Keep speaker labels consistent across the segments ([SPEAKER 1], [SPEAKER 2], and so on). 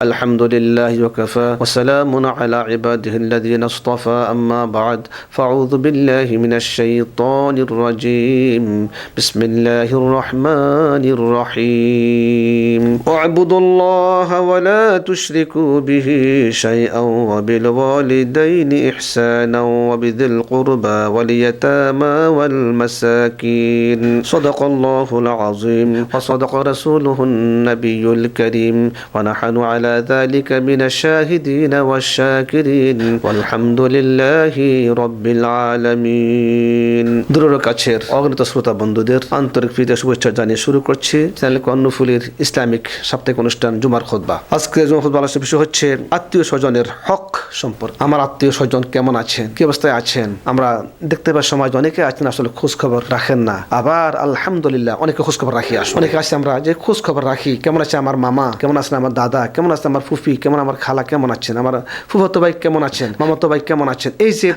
[SPEAKER 1] الحمد لله وكفى وسلام على عباده الذين اصطفى. أما بعد فأعوذ بالله من الشيطان الرجيم. بسم الله الرحمن الرحيم. اعبدوا الله ولا تشركوا به شيئا وبالوالدين إحسانا وبذي القربى واليتامى والمساكين. صدق الله العظيم. وصدق رسوله النبي الكريم. ونحن على ذلك من الشاهدين والشاكرين والحمد لله رب العالمين দূরের কাছের অগণিত শ্রোতা বন্ধুদের আন্তরিক প্রীতি ও শুভেচ্ছা জানিয়ে শুরু করছি চ্যানেল কর্ণফুলির ইসলামিক সাপ্তাহিক অনুষ্ঠান জুমার খোদবা আজকে জুমার খোদবা আলোচনার বিষয় হচ্ছে আত্মীয় স্বজনের হক সম্পর্ক আমার আত্মীয় স্বজন কেমন আছেন কি অবস্থায় আছেন আমরা দেখতে পাই সমাজ অনেকে আছেন আসলে খোঁজ খবর রাখেন না আবার আলহামদুলিল্লাহ অনেকে খোঁজ খবর রাখি আসলে অনেকে আছে আমরা যে খোঁজ খবর রাখি কেমন আছে আমার মামা কেমন আছেন আমার দাদা কেমন আছে আমার ফুফি কেমন, আমার খালা কেমন আছেন? আমার ফুফতো ভাই কেমন আছেন? মামাতো ভাই কেমন আছেন? এই যে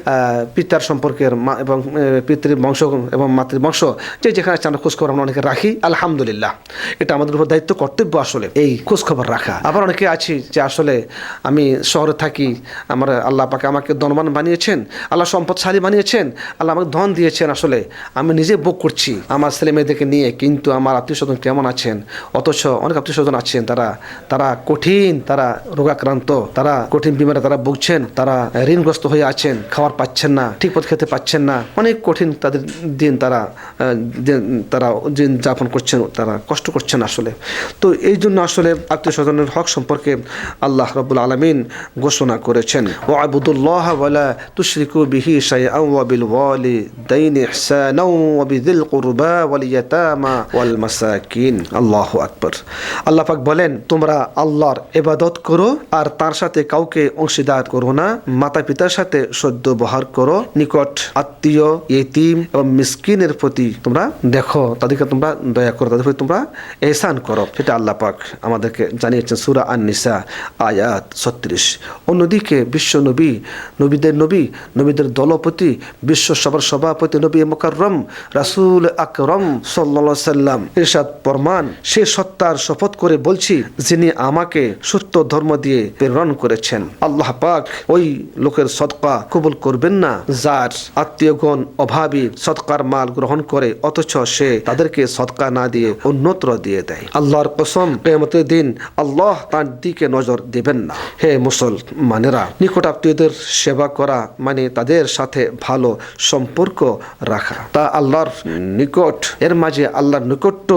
[SPEAKER 1] পিতার সম্পর্কের এবং পিতৃ বংশ এবং মাতৃবংশ যে যেখানে আছে, আমরা খোঁজ খবর আমরা অনেকে রাখি। আলহামদুলিল্লাহ। এটা আমাদের উপর দায়িত্ব, কর্তব্য আসলে, এই খোঁজখবর রাখা। আবার অনেকে আছি যে আসলে আমি শহরে থাকি, আমার আল্লাহ পাকে আমাকে ধনবান বানিয়েছেন, আল্লাহ সম্পদশালী বানিয়েছেন, আল্লাহ আমাকে ধন দিয়েছেন আসলে। আমি নিজে ভোগ করছি, আমার ছেলে মেয়েদেরকে নিয়ে, কিন্তু আমার আত্মীয় স্বজন কেমন আছেন? অথচ অনেক আত্মীয় স্বজন আছেন, তারা তারা কঠিন তারা রোগাক্রান্ত, তারা কঠিন বিমারে তারা ভুগছেন, তারা ঋণগ্রস্ত হয়ে আছেন, খাবার পাচ্ছেন না, ঠিক পথ খেতে পাচ্ছেন না। অনেক কঠিন তাদের দিন তারা তারা দিন যাপন করছেন, তারা কষ্ট করছেন আসলে। তো এই জন্য আসলে আত্মীয় স্বজনের হক সম্পর্কে আল্লাহ রবুল আলমিন ঘোষণা করেছেন। ও আবুদুল্লাহ ওয়ালা তুশরিকু বিহি শাইআন ওয়া আল্লাহ পাক বলেন, তোমরা আল্লাহর ইবাদত করো আর তার সাথে কাউকে অংশীদার করো না। মাতা পিতার সাথে সদ্য বহার করো। নিকট আত্মীয় ইতিম এবং মিসকিনের প্রতি তোমরা দেখো, তাদেরকে তোমরা দয়া করো, তাদের প্রতি তোমরা এহসান করো। সেটা আল্লাহ পাক আমাদেরকে জানিয়েছেন সুরা আন নিসা আয়াত ছত্রিশ। অন্যদিকে বিশ্ব নবী, নবীদের নবী, নবীদের দলপতি, বিশ্ব সবার সভাপতি নবী মোকাররম, রাসূল আকরম সাল্লা সাল্লাম ইরশাদ ফরমান, সে সত্তার শপথ করে বলছি, যিনি আমাকে সত্য ধর্ম দিয়ে প্রেরণ করেছেন। আল্লাহ পাক ওই লোকের সদকা কবুল করবেন না, যার আত্মীয়গণ অভাবী সৎকার মাল গ্রহণ করে, অথচ সে তাদেরকে সৎকা না দিয়ে অন্যত্র দিয়ে দেয়। আল্লাহর কসম কেমতের দিন আল্লাহ তার দিকে নজর দেবেন না। হে মুসলমানেরা নিকট আত্মীয়দের সেবা করা মানে তাদের সাথে ভালো সম্পর্ক রাখা। তা আল্লাহর নিকট, এর মাঝে আল্লাহর নিকট্য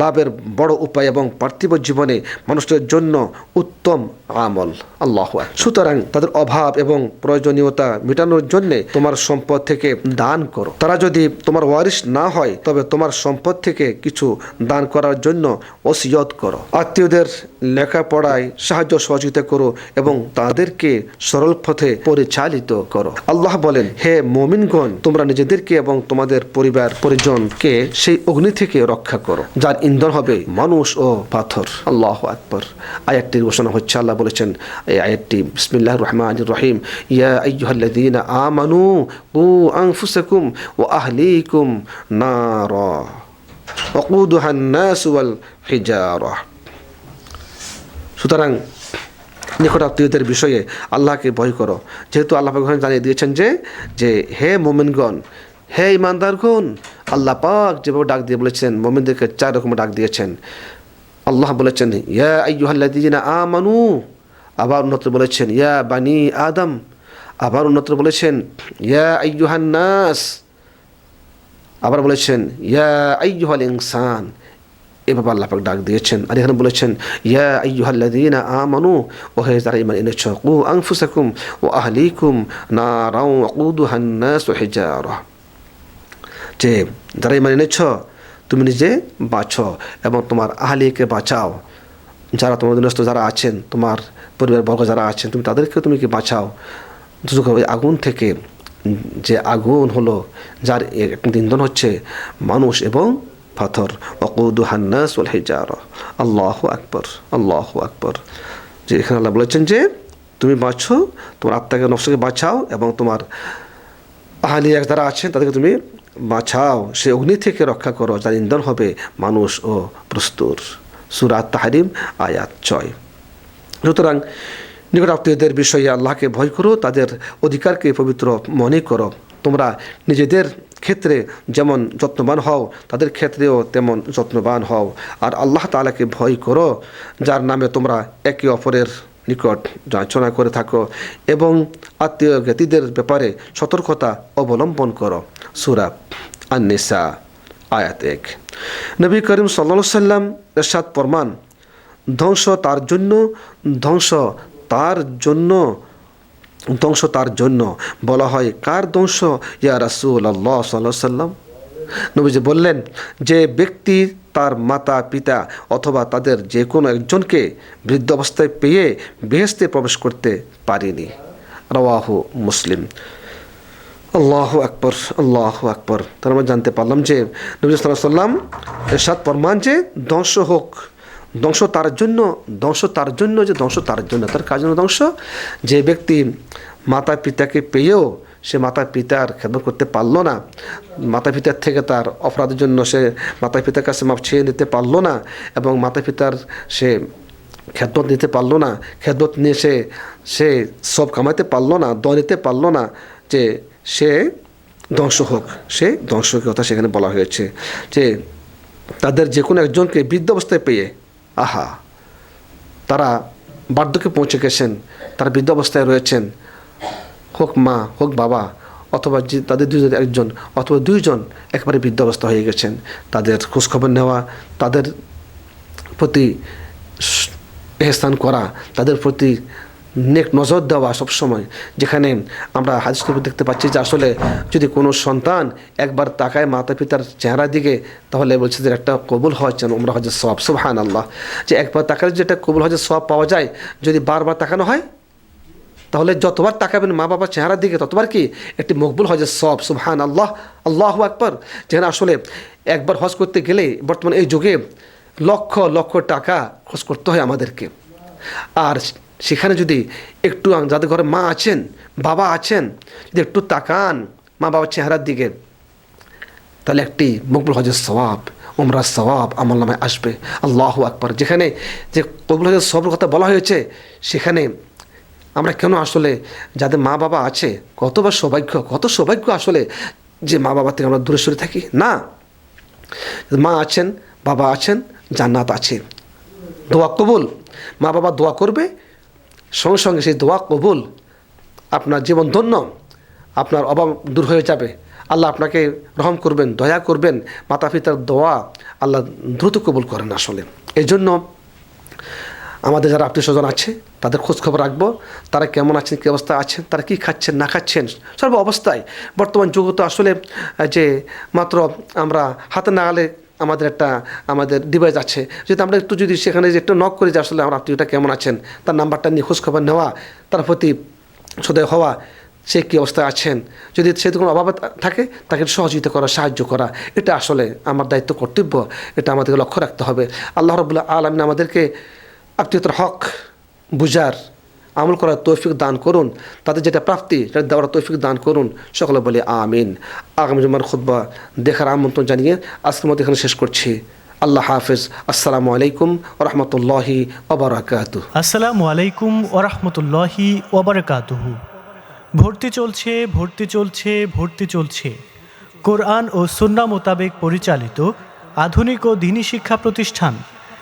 [SPEAKER 1] লাভের বড় উপায় এবং পার্থিব জীবনে মানুষের জন্য উত্তম আমল। আল্লাহ সুতরাং তাদের অভাব এবং প্রয়োজনীয়তা মেটানোর জন্য তোমার সম্পদ থেকে দান করো। তারা যদি তোমার ওয়ারিশ না হয়, তবে তোমার সম্পদ থেকে কিছু দান করার জন্য ওসিয়ত করো। আত্মীয়দের লেখাপড়ায় সাহায্য সহযোগিতা করো এবং তাদেরকে সরল পথে পরিচালিত করো। আল্লাহ বলেন, হে মোমিনগণ, তোমরা নিজেদেরকে এবং তোমাদের পরিবার পরিজনকে সেই অগ্নি থেকে রক্ষা করো, যার ইন্ধন হবে মানুষ ও পাথর। আল্লাহ আকবর। শাস্তির ঘোষণা হচ্ছে, আল্লাহ বলেছেন এই আয়াতটি বিসমিল্লাহ রহমান রহিম। ইয়া আইহাল্লাদিন আমানু কু আংফুসাকুম ও আহলিকুম নার। অকুদুহান্নাস ওয়াল হিজারা। সুতরাং নিকটাত্মীয়দের বিষয়ে আল্লাহকে ভয় করো। যেহেতু আল্লাহ পাক জানিয়ে দিয়েছেন যে যে হে মোমিনগণ, হে ইমানদারগণ, আল্লাহ পাক যেভাবে ডাক দিয়ে বলেছেন, মোমিনদেরকে চার রকম ডাক দিয়েছেন। আল্লাহ বলেছেন, ইয়া আইয়ুহাল্লাযীনা আমানু। আবার উন্নত বলেছেন, ইয়া বানি আদম। আবার উন্নত বলেছেন, ইয়া আইয়ুহান নাস আবার বলেছেন, ইয়া আইয়ুহাল ইনসান। এভাবে আল্লাহ পাক ডাক দিয়েছেন। আর এখানে বলেছেন, ইয়া আইয়ুহাল্লাযীনা আমানু। ও হে যারা ঈমান এনেছ কু আনফুসাকুম ও আহলিকুম নারাও ওয়াকুদুহান নাস ওয়া হিজারা। যে, যারা ঈমান এনেছ তুমি নিজে বাঁচো এবং তোমার আহলিকে বাঁচাও। যারা তোমার অধীনস্থ যারা আছেন, তোমার পরিবার বর্গ যারা আছেন, তুমি তাদেরকে তুমি কি বাঁচাও? ওই আগুন থেকে। যে আগুন হলো, যার ইন্ধন হচ্ছে মানুষ এবং পাথর। অকুদু হান্নাস ওল হিজার। আল্লাহ আকবর আল্লাহ আকবর। যে এখানে আল্লাহ বলেছেন যে, তুমি বাঁচো, তোমার আত্মাকে নকশাকে বাঁচাও এবং তোমার আহালি এক যারা আছেন, তাদেরকে তুমি বাঁচাও সে অগ্নি থেকে রক্ষা করো, যার ইন্ধন হবে মানুষ ও প্রস্তুর। সুরাত তাহারিম আয়াত ছয়। সুতরাং নিকট আত্মীয়দের বিষয়ে আল্লাহকে ভয় করো, তাদের অধিকারকে পবিত্র মনে করো। তোমরা নিজেদের ক্ষেত্রে যেমন যত্নবান হও, তাদের ক্ষেত্রেও তেমন যত্নবান হও। আর আল্লাহ তাআলাকে ভয় করো, যার নামে তোমরা একে অপরের নিকট যাচনা করে থাকো এবং আত্মীয় জ্ঞাতিদের ব্যাপারে সতর্কতা অবলম্বন করো। সুরা আন্নিসা, আয়াত এক। নবী করিম সাল্লা সাল্লাম এরশাদ ফরমান, ধ্বংস তার জন্য, ধ্বংস তার জন্য, ধ্বংস তার জন্য বলা হয়। কার ধ্বংস? ইয়া রাসুল আল্লাহ সাল্লাহ সাল্লাম। নবীজি বললেন যে ব্যক্তি তার মাতা, পিতা অথবা তাদের যে কোনো একজনকে বৃদ্ধ অবস্থায় পেয়ে বেহেস্তে প্রবেশ করতে পারেনি। রওয়াহু মুসলিম। আল্লাহ আকবর আল্লাহ আকবর। তার আমরা জানতে পারলাম যে নবী সাল্লাম এরশাদ ফরমান যে ধ্বংস হোক, ধ্বংস তার জন্য, ধ্বংস তার জন্য যে ধ্বংস তার জন্য, তার কাজ ধ্বংস, যে ব্যক্তি মাতা, পিতাকে পেয়েও সে মাতা পিতার খেদমত করতে পারল না। মাতা পিতার থেকে তার অপরাধের জন্য সে মাতা পিতার কাছে মাপ ছেয়ে নিতে পারল না এবং মাতা পিতার সে খেদমত নিতে পারল না। খেদমত নিয়ে সে সে সব কামাইতে পারল না দ নিতে পারল না যে সে ধ্বংস হোক। সে ধ্বংসের কথা সেখানে বলা হয়েছে যে তাদের যে কোনো একজনকে বৃদ্ধ অবস্থায় পেয়ে, আহা, তারা বার্ধক্যে পৌঁছে গেছেন, তারা বৃদ্ধ অবস্থায় রয়েছেন। হোক মা, হোক বাবা, অথবা যে তাদের দুজন একজন, অথবা দুইজন একেবারে বৃদ্ধ অবস্থা হয়ে গেছেন, তাদের খোঁজখবর নেওয়া, তাদের প্রতি এহসান করা, তাদের প্রতি নেক নজর দেওয়া সবসময়, যেখানে আমরা হাদিস দেখতে পাচ্ছি যে আসলে যদি কোনো সন্তান একবার তাকায় মাতা পিতার চেহারার দিকে, তাহলে বলছে যে একটা কবুল হওয়ার যেন আমরা হজের সব সব সুবহান আল্লাহ যে একবার তাকালে যে একটা কবুল হজের সব পাওয়া যায়, যদি বারবার তাকানো হয় তাহলে যতবার তাকাবেন মা বাবার চেহারার দিকে, ততবার কি? একটি মকবুল হজের সব সুবহান আল্লাহ আল্লাহ আকবর। যেখানে আসলে একবার হজ করতে গেলে বর্তমানে এই যুগে লক্ষ লক্ষ টাকা খরচ করতে হয় আমাদেরকে। আর সেখানে যদি একটু যাদের ঘরে মা আছেন, বাবা আছেন, যদি একটু তাকান মা বাবার চেহারার দিকে, তাহলে একটি মকবুল হজের সবাব ওমরা সবাব আমার নামে আসবে। আল্লাহ আকবর। যেখানে যে কবুল হজের সবের কথা বলা হয়েছে, সেখানে আমরা কেন আসলে যাদের মা বাবা আছে, কতবার সৌভাগ্য, কত সৌভাগ্য আসলে যে মা বাবা থেকে আমরা দূরে সরে থাকি? না। মা আছেন, বাবা আছেন, জান্নাত আছে। দোয়া কবুল। মা বাবা দোয়া করবে, সঙ্গে সঙ্গে সেই দোয়া কবুল আপনার জীবন ধন্য, আপনার অভাব দূর হয়ে যাবে। আল্লাহ আপনাকে রহম করবেন, দয়া করবেন মাতা পিতার দোয়া আল্লাহ দ্রুত কবুল করেন আসলে। এই জন্য আমাদের যারা আত্মীয় স্বজন আছে, তাদের খোঁজখবর রাখব, তারা কেমন আছেন, কী অবস্থা আছেন, তারা কী খাচ্ছেন, না খাচ্ছেন, সর্ব অবস্থায়। বর্তমান যুগ তো আসলে যে মাত্র আমরা হাতে নাগালে আমাদের একটা, আমাদের ডিভাইস আছে। যদি আমরা একটু যদি সেখানে যে একটু নক করি যে আসলে আমার আত্মীয়টা কেমন আছেন, তার নাম্বারটা নিয়ে খোঁজখবর নেওয়া, তার প্রতি সদয় হওয়া, সে কী অবস্থায় আছেন, যদি সে কোনো অভাব থাকে, তাকে সহযোগিতা করা, সাহায্য করা, এটা আসলে আমার দায়িত্ব, কর্তব্য, এটা আমাদেরকে লক্ষ্য রাখতে হবে। আল্লাহ রবুল্লাহ আলমিন আমাদেরকে আত্মীয়তার হক বুঝার আমল করার তৌফিক দান করুন। তাদের যেটা প্রাপ্তি, সেটা দেওয়ার তৌফিক দান করুন। সকলে বলে আমিন। আগামী জুমার খুদ্া দেখার আমন্ত্রণ জানিয়ে আজকের মতো এখানে শেষ করছি। আল্লাহ হাফিজ। আসসালামু আলাইকুম রহমতুল্লাহি ওবরাকাত
[SPEAKER 2] আসসালামু আলাইকুম ওরহমতুল্লাহি ওবরকাতুহু। ভর্তি চলছে ভর্তি চলছে ভর্তি চলছে। কোরআন ও সুন্না মোতাবেক পরিচালিত আধুনিক ও দিনী শিক্ষা প্রতিষ্ঠান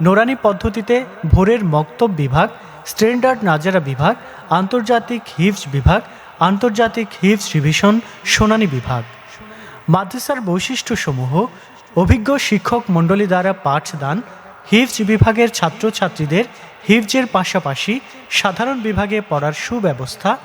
[SPEAKER 2] নোরানি পদ্ধতিতে ভোরের মক্তব বিভাগ, স্ট্যান্ডার্ড নাজারা বিভাগ, আন্তর্জাতিক হিফজ বিভাগ, আন্তর্জাতিক হিফজ রিভিশন, সোনানি বিভাগ। মাদ্রাসার বৈশিষ্ট্যসমূহ, অভিজ্ঞ শিক্ষক মণ্ডলী দ্বারা পাঠদান, হিফজ বিভাগের ছাত্রছাত্রীদের হিফজের পাশাপাশি সাধারণ বিভাগে পড়ার সুব্যবস্থা,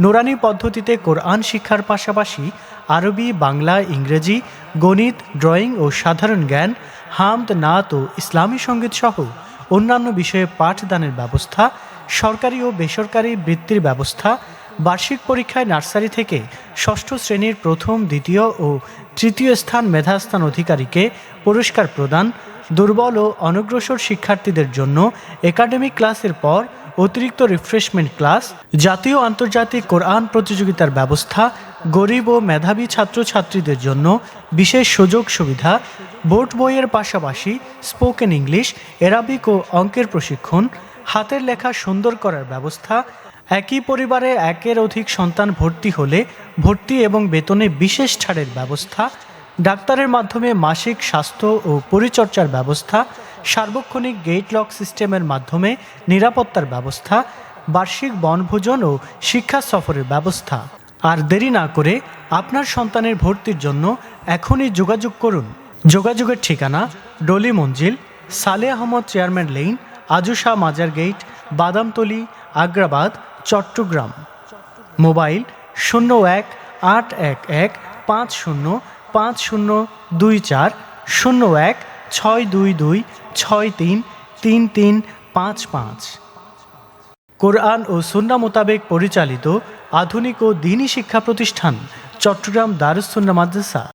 [SPEAKER 2] নোরানি পদ্ধতিতে কোরআন শিক্ষার পাশাপাশি আরবি, বাংলা, ইংরেজি, গণিত, ড্রয়িং ও সাধারণ জ্ঞান হামদ নাত ও ইসলামী সংগীত সহ অন্যান্য বিষয়ে পাঠদানের ব্যবস্থা, সরকারি ও বেসরকারি বৃত্তির ব্যবস্থা, বার্ষিক পরীক্ষায় নার্সারি থেকে ষষ্ঠ শ্রেণির প্রথম, দ্বিতীয় ও তৃতীয় স্থান মেধাস্থান অধিকারীকে পুরস্কার প্রদান, দুর্বল ও অনগ্রসর শিক্ষার্থীদের জন্য একাডেমিক ক্লাসের পর অতিরিক্ত রিফ্রেশমেন্ট ক্লাস জাতীয় আন্তর্জাতিক কোরআন প্রতিযোগিতার ব্যবস্থা, গরিব ও মেধাবী ছাত্রছাত্রীদের জন্য বিশেষ সুযোগ সুবিধা, বোর্ড বইয়ের পাশাপাশি স্পোকেন ইংলিশ এরাবিক ও অঙ্কের প্রশিক্ষণ, হাতের লেখা সুন্দর করার ব্যবস্থা, একই পরিবারে একের অধিক সন্তান ভর্তি হলে ভর্তি এবং বেতনে বিশেষ ছাড়ের ব্যবস্থা, ডাক্তারের মাধ্যমে মাসিক স্বাস্থ্য ও পরিচর্যার ব্যবস্থা সার্বক্ষণিক গেট লক সিস্টেমের মাধ্যমে নিরাপত্তার ব্যবস্থা, বার্ষিক বনভোজন ও শিক্ষা সফরের ব্যবস্থা। আর দেরি না করে আপনার সন্তানের ভর্তির জন্য এখনই যোগাযোগ করুন। যোগাযোগের ঠিকানা ডলি মঞ্জিল, সালে আহমদ চেয়ারম্যান লেইন, আজুশা মাজার গেট, বাদামতলি, আগ্রাবাদ, চট্টগ্রাম। মোবাইল শূন্য এক আট এক এক পাঁচ শূন্য পাঁচ শূন্য দুই চার শূন্য এক ছয় দুই দুই, ছয় তিন তিন তিন, পাঁচ পাঁচ। কোরআন ও সুন্না মোতাবেক পরিচালিত আধুনিক ও দিনী শিক্ষা প্রতিষ্ঠান, চট্টগ্রাম দারুসুন্না মাদ্রাসা।